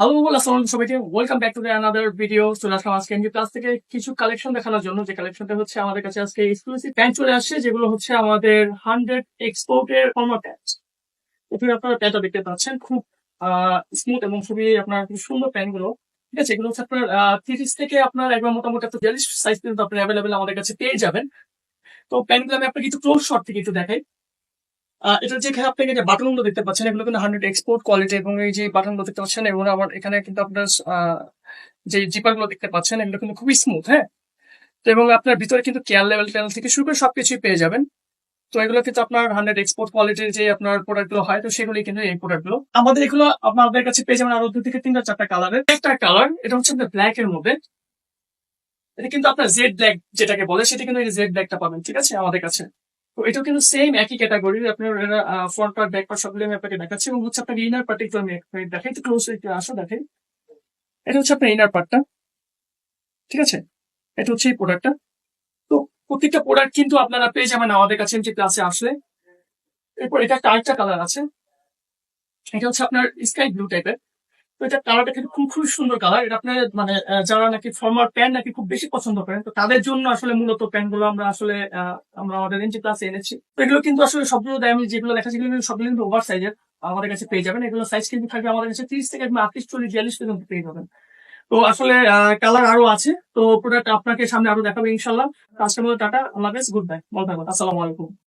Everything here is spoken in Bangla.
হ্যালো আসসালামু ওয়েলকাম ব্যাক টু ভিডিও চলে আসলাম আজকে থেকে কিছু কালেকশন দেখানোর জন্য, যে হচ্ছে আমাদের কাছে আজকে চলে আসছে, যেগুলো হচ্ছে আমাদের হান্ড্রেড পাচ্ছেন, খুব স্মুথ এবং খুবই আপনার ঠিক আছে, এগুলো হচ্ছে আপনার তিরিশ থেকে আপনার একবার মোটামুটি সাইজ আপনার অ্যাভেলেবেল আমাদের কাছে পেয়ে যাবেন। তো প্যান্টগুলো আমি আপনাকে একটু ক্লোজ থেকে দেখাই। এটা যে আপনাকে যে বাটনগুলো দেখতে পাচ্ছেন, এগুলো কিন্তু হান্ড্রেড এক্সপোর্ট কোয়ালিটি এবং এই যে বাটনগুলো দেখতে পাচ্ছেন এবং আমার এখানে কিন্তু আপনার যে জিপারগুলো দেখতে পাচ্ছেন, এগুলো কিন্তু খুবই স্মুথ হ্যাঁ? তো এবং আপনার ভিতরে কিন্তু কেয়ার লেভেল টেল থেকে শুরু করে সবকিছুই পেয়ে যাবেন। তো এগুলো কিন্তু আপনার হান্ড্রেড এক্সপোর্ট কোয়ালিটির যে আপনার প্রোডাক্টগুলো হয়, তো সেগুলি কিন্তু এই প্রোডাক্টগুলো আমাদের এগুলো আপনাদের কাছে পেয়ে যাবেন আরও দু থেকে তিনটা চারটা কালারের একটা কালার এটা হচ্ছে আপনার ব্ল্যাক এর মধ্যে। এটা কিন্তু আপনার জেড ব্ল্যাক যেটাকে বলে, সেটা কিন্তু এই জেড ব্ল্যাকটা পাবেন, ঠিক আছে? আমাদের কাছে। তো এটাও কিন্তু সেম একই ক্যাটাগরি আপনার ফ্রন্ট পার্ট ব্যাক পার্ট সবগুলো আমি আপনাকে দেখাচ্ছি এবং হচ্ছে আপনার ইনার পার্ট একটু আমি দেখাই, একটু ক্লোজ একটু আসো দেখাই এটা হচ্ছে আপনার ইনার পার্টটা ঠিক আছে? এটা হচ্ছে এই প্রোডাক্টটা তো প্রত্যেকটা প্রোডাক্ট কিন্তু আপনারা পেয়ে যাবেন আমাদের কাছে যে ক্লাসে আসলে। এরপর এটা আরেকটা কালার আছে। এটা হচ্ছে আপনার স্কাই ব্লু টাইপের তো এটা কালারটা কিন্তু খুব খুব সুন্দর কালার। এটা আপনার মানে যারা নাকি ফর্মার প্যান্ট নাকি খুব বেশি পছন্দ করেন, তো তাদের জন্য আসলে মূলত প্যান্টগুলো আমরা আসলে আমরা আমাদের রেঞ্জে ক্লাসে এনেছি। এগুলো কিন্তু আসলে সবগুলো দেয় আমি যেগুলো এগুলো কিন্তু সবগুলো কিন্তু ওভার সাইজের আমাদের কাছে পেয়ে যাবেন। এগুলো সাইজ কিন্তু থাকবে আমাদের কাছে তিরিশ থেকে আটত্রিশ, চল্লিশ, বিয়াল্লিশ পর্যন্ত পেয়ে যাবেন। তো আসলে কালার আরও আছে। তো প্রোডাক্ট আপনাকে সামনে আরও দেখাবে ইনশাল্লাহ আজকের টাটা, আল্লাহ গুড বাই ভালো থাকবেন, আসসালামু আলাইকুম।